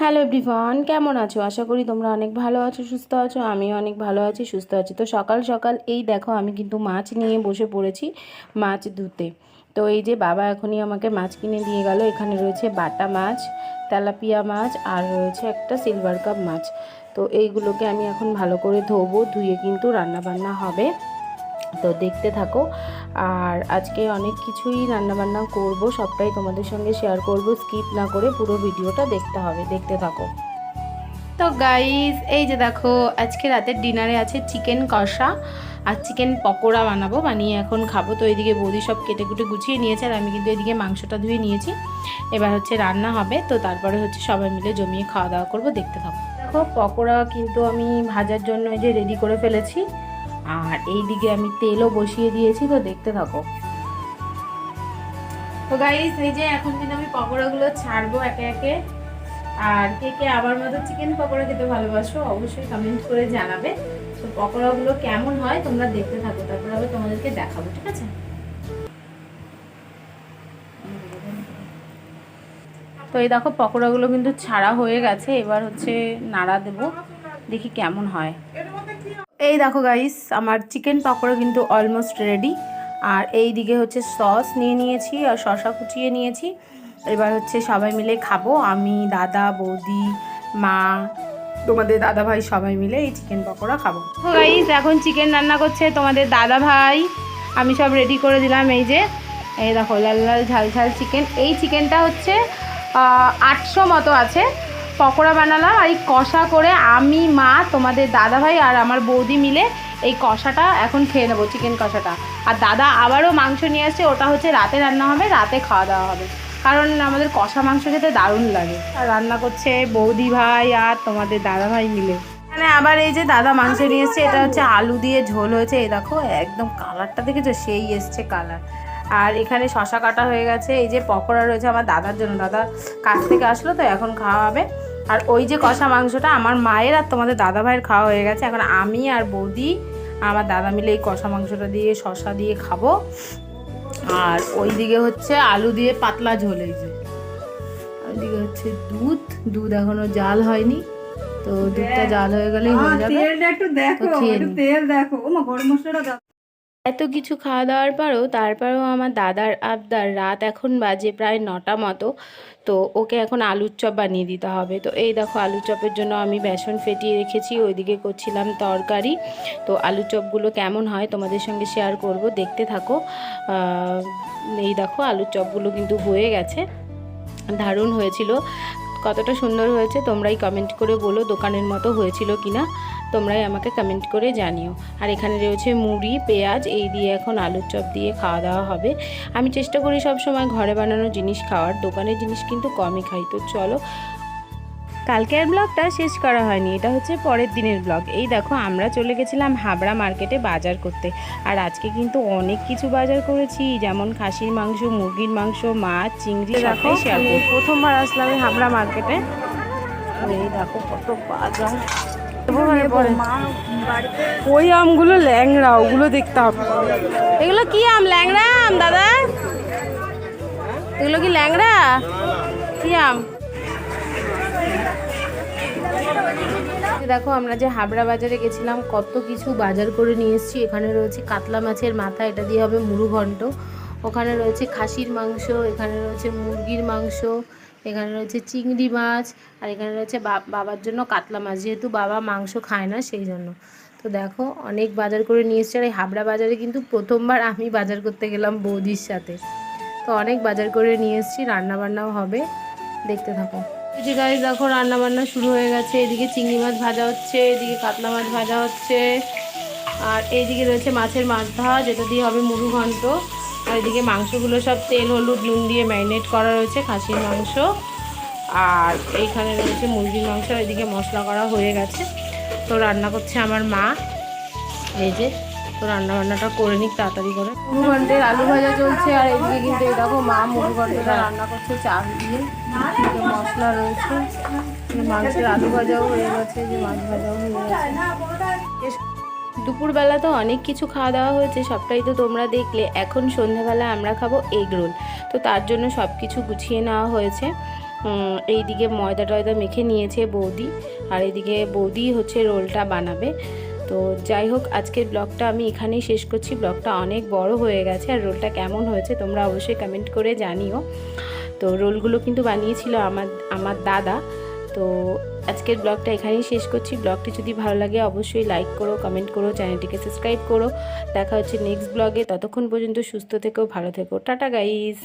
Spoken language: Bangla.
হ্যালো এভরিওয়ান কেমন আছো? আশা করি তোমরা অনেক ভালো আছো, সুস্থ আছো, আমিও অনেক ভালো আছি, সুস্থ আছি। তো সকাল সকাল এই দেখো, আমি কিন্তু মাছ নিয়ে বসে পড়েছি মাছ ধুতে। তো এই যে বাবা এখনই আমাকে মাছ কিনে দিয়ে গেল, এখানে রয়েছে বাটা মাছ, তেলাপিয়া মাছ, আর রয়েছে একটা সিলভার কাপ মাছ। তো এইগুলোকে আমি এখন ভালো করে ধোবো, ধুয়ে কিন্তু রান্না বান্না হবে। তো দেখতে থাকো আর আজকে অনেক কিছুই রান্নাবান্না করব, সবটাই তোমাদের সঙ্গে শেয়ার করব। স্কিপ না করে পুরো ভিডিওটা দেখতে হবে, দেখতে থাকো। তো গাইস এই যে দেখো, আজকে রাতের ডিনারে আছে চিকেন কষা আর চিকেন পকোড়া বানাবো, বানিয়ে এখন খাব। তো এদিকে বৌদি সব কেটে কুটে গুছিয়ে নিয়েছে আর আমি কিন্তু এদিকে মাংসটা ধুয়ে নিয়েছি। এবার হচ্ছে রান্না হবে, তো তারপরে হচ্ছে সবাই মিলে জমিয়ে খাওয়া দাওয়া করব, দেখতে থাকো। দেখো, পকোড়া কিন্তু আমি ভাজার জন্য এই যে রেডি করে ফেলেছি। আর এই দিকে আমি তেলও বসিয়ে দিয়েছি, তো দেখতে থাকো। তো গাইস এই যে এখন কিন্তু আমি পকোড়াগুলো ছাড়বো একে একে। আর কে কে আবার মতো চিকেন পকোড়া খেতে ভালোবাসো, অবশ্যই কমেন্ট করে জানাবে। তো পকোড়াগুলো কেমন হয় তোমরা দেখতে থাকো, তারপর আবার তোমাদেরকে দেখাবো, ঠিক আছে? তো এই দেখো, পকোড়াগুলো কিন্তু ছাড়া হয়ে গেছে। এবার হচ্ছে নাড়া দেবো, দেখি কেমন হয়। এই দেখো গাইস আমার চিকেন পকোড়া কিন্তু অলমোস্ট রেডি আর এই দিকে হচ্ছে সস নিয়ে নিয়েছি আর শশা কুচিয়ে নিয়েছি। এবার হচ্ছে সবাই মিলে খাব। আমি, দাদা, বৌদি, মা, তোমাদের দাদা ভাই সবাই মিলে এই চিকেন পকোড়া খাব। তো গাইস এখন চিকেন রান্না করছে তোমাদের দাদা ভাই। আমি সব রেডি করে দিলাম এই যে। এই দেখো লাল লাল ঝাল ঝাল চিকেন এই চিকেনটা হচ্ছে আটশো মতো আছে। পকোড়া বানালাম আর এই কষা করে আমি, মা, তোমাদের দাদা ভাই আর আমার বৌদি মিলে এই কষাটা এখন খেয়ে নেব চিকেন কষাটা। আর দাদা আবারও মাংস নিয়ে আসছে, ওটা হচ্ছে রাতে রান্না হবে, রাতে খাওয়া দাওয়া হবে। কারণ আমাদের কষা মাংস খেতে দারুণ লাগে। আর রান্না করছে বৌদি ভাই আর তোমাদের দাদা ভাই মিলে। মানে আবার এই যে দাদা মাংস নিয়ে এসছে, এটা হচ্ছে আলু দিয়ে ঝোল হয়েছে, এই দেখো, একদম কালারটা দেখেছ? সেই এসছে কালার। আর এখানে শশা কাটা হয়ে গেছে, এই যে পকোড়া রয়েছে আমার দাদার জন্য। দাদা কাছ থেকে আসলো, তো এখন খাওয়া হবে। আর ওই যে কষা মাংসটা আমার মায়ের আর তোমাদের দাদা ভাইয়ের খাওয়া হয়ে গেছে। এখন আমি আর বৌদি আমার দাদা মিলে এই কষা মাংসটা দিয়ে শশা দিয়ে খাব। আর ওই দিকে হচ্ছে আলু দিয়ে পাতলা ঝোল এই যে। ওইদিকে হচ্ছে দুধ দুধ এখনও জাল হয়নি। তো দুধটা জাল হয়ে গেলেই হয়ে যাবে। তেলটা একটু দেখো। তেল দেখো। ও মা গরম মশলাটা এত কিছু খাওয়া দাওয়ার পরেও, তারপরেও আমার দাদার আবদার রাত এখন বাজে প্রায় নটা মতো। তো ওকে এখন আলুর চপ বানিয়ে দিতে হবে। তো এই দেখো আলুর চপের জন্য আমি বেসন ফেটিয়ে রেখেছি, ওইদিকে করছিলাম তরকারি। তো আলুর চপগুলো কেমন হয় তোমাদের সঙ্গে শেয়ার করব, দেখতে থাকো। এই দেখো আলুর চপগুলো কিন্তু হয়ে গেছে। দারুণ হয়েছিল। কতটা সুন্দর হয়েছে তোমরাই কমেন্ট করে বলো, দোকানের মতো হয়েছিল কিনা। তোমরাই আমাকে কমেন্ট করে জানিও। আর এখানে রয়েছে মুড়ি পেঁয়াজ এই দিয়ে এখন আলুর চপ দিয়ে খাওয়া দাওয়া হবে। আমি চেষ্টা করি সব সময় ঘরে বানানো জিনিস খাওয়ার দোকানের জিনিস কিন্তু কমই খাই। তো চলো কালকের ব্লগটা শেষ করা হয়নি এটা হচ্ছে পরের দিনের ব্লগ এই দেখো আমরা চলে গেছিলাম হাবড়া মার্কেটে বাজার করতে। আর আজকে কিন্তু অনেক কিছু বাজার করেছি যেমন খাসির মাংস মুরগির মাংস মাছ চিংড়ি করব। প্রথমবার আসলাম হাবড়া মার্কেটে এই দেখো কত বাজার। ওই আমগুলো ল্যাংড়া ওগুলো দেখতে হবে। এগুলো কি আম? ল্যাংড়া আম দাদা? এগুলো কি ল্যাংড়া? কি আম? দেখো আমরা যে হাবড়া বাজারে গেছিলাম কত কিছু বাজার করে নিয়ে এসেছি। এখানে রয়েছে কাতলা মাছের মাথা এটা দিয়ে হবে মুড়ু ঘন্ট ওখানে রয়েছে খাসির মাংস, এখানে রয়েছে মুরগির মাংস, এখানে রয়েছে চিংড়ি মাছ, আর এখানে রয়েছে বাবার জন্য কাতলা মাছ। যেহেতু বাবা মাংস খায় না, সেই জন্য। তো দেখো, অনেক বাজার করে নিয়ে এসছে। আর এই হাবড়া বাজারে কিন্তু প্রথমবার আমি বাজার করতে গেলাম বৌদির সাথে। তো অনেক বাজার করে নিয়ে এসেছি, রান্নাবান্নাও হবে। দেখতে থাকো। যে গাড়ি দেখো রান্না বান্না শুরু হয়ে গেছে। এদিকে চিংড়ি মাছ ভাজা হচ্ছে, এদিকে কাতলা মাছ ভাজা হচ্ছে। আর এইদিকে রয়েছে মাছের মাথা যেটা দিয়ে হবে মুরু ঘন্ট আর এদিকে মাংসগুলো সব তেল, হলুদ, নুন দিয়ে ম্যারিনেট করা রয়েছে খাসির মাংস। আর এইখানে রয়েছে মুরগির মাংস এদিকে মশলা করা হয়ে গেছে। তো রান্না করছে আমার মা। এই যে, তো রান্না বান্নাটা করে নিক তাড়াতাড়ি করে। মুরু ঘন্টের আলু ভাজা চলছে আর এদিকে কিন্তু এই দেখো মা মুরু ঘন্টটা রান্না করছে চাল দিয়ে। মশলা রয়েছে। মাংসের আলু ভাজাও হয়ে গেছে যে মাছ ভাজাও হয়ে গেছে। দুপুরবেলা তো অনেক কিছু খাওয়া দাওয়া হয়েছে, সবটাই তো তোমরা দেখলে। এখন সন্ধ্যাবেলা আমরা খাব এগ রোল। তো তার জন্য সব কিছু গুছিয়ে নেওয়া হয়েছে। এইদিকে ময়দা টয়দা মেখে নিয়েছে বৌদি, আর এদিকে বৌদি হচ্ছে রোলটা বানাবে। তো যাই হোক, আজকের ব্লগটা আমি এখানেই শেষ করছি। ব্লগটা অনেক বড় হয়ে গেছে, আর রোলটা কেমন হয়েছে তোমরা অবশ্যই কমেন্ট করে জানিও। তো রোলগুলো কিন্তু বানিয়েছিল আমার আমার দাদা। তো আজকের ব্লগটা এখানেই শেষ করছি। ব্লগটি যদি ভালো লাগে অবশ্যই লাইক করো কমেন্ট করো চ্যানেলটিকে সাবস্ক্রাইব করো। দেখা হচ্ছে নেক্সট ব্লগে ততক্ষণ পর্যন্ত সুস্থ থেকো, ভালো থেকো। Tata guys